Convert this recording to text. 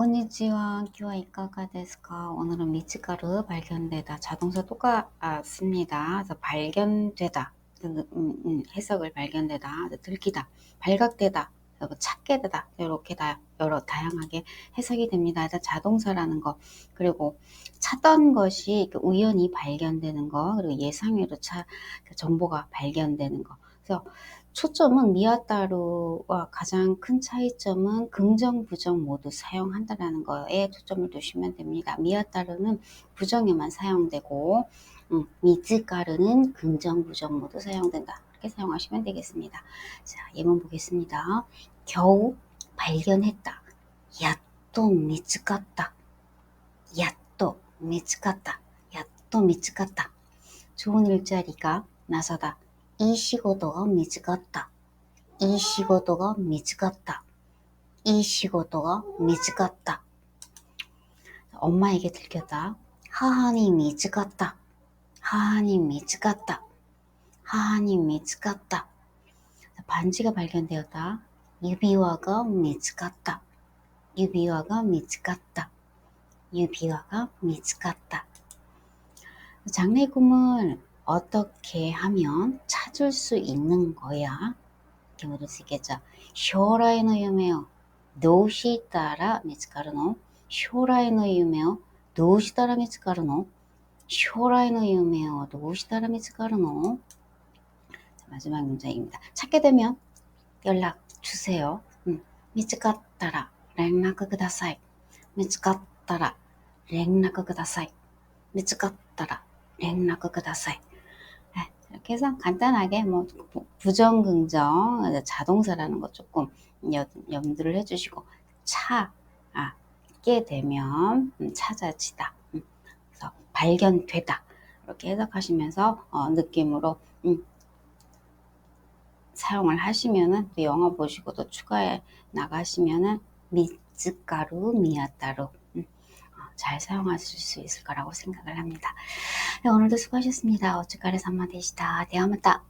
konnichiwa, 기와 이카가 데스까? 오늘은 미츠가루 발견되다. 자동사 똑같습니다. 그래서 발견되다. 음, 음, 해석을 발견되다. 들키다. 발각되다. 찾게 되다. 이렇게 다 여러 다양하게 해석이 됩니다. 그래서 자동사라는 거 그리고 찾던 것이 우연히 발견되는 거 그리고 예상외로 차, 정보가 발견되는 거. 그래서 초점은 미아따루와 가장 큰 차이점은 긍정, 부정 모두 사용한다라는 거에 초점을 두시면 됩니다. 미아따루는 부정에만 사용되고 음, 미즈가루는 긍정, 부정 모두 사용된다. 이렇게 사용하시면 되겠습니다. 자, 예문 보겠습니다. 겨우 발견했다. 야또 미츠갔다. 야또 미츠갔다. 야또 미츠갔다. 좋은 일자리가 나서다. 이仕事が 미츠갔다. 이仕事が 미츠갔다. 이仕事が 미츠갔다. 엄마에게 들켰다. 하하니 미츠갔다. 하하니 미츠갔다. 하하니 미츠갔다. 반지가 발견되었다. 유비와가 미츠갔다. 유비와가 미츠갔다. 유비와가 미츠갔다. 장래꿈을 어떻게 하면 찾을 수 있는 거야? 이렇게 물을 수 있겠죠. 将来の夢をどうしたら見つかるの将来の夢をどうしたら見つかるの将来の夢をどうしたら見つかるの 마지막 문장입니다. 찾게 되면 연락 주세요. 음, 見つかったら連絡ください.見つかったら連絡ください.見つかったら連絡ください. 네, 이렇게 해서 간단하게 뭐 부정, 긍정, 자동사라는 거 조금 염두를 해주시고 찾게 되면 음, 찾아지다, 음, 그래서 발견되다 이렇게 해석하시면서 어, 느낌으로 음, 사용을 하시면은 또 영어 보시고 또 추가해 나가시면은 미츠가루 미야따루 음, 어, 잘 사용하실 수 있을 거라고 생각을 합니다. 네, 오늘도 수고하셨습니다. 어찌까리 산마데시다. 대화마다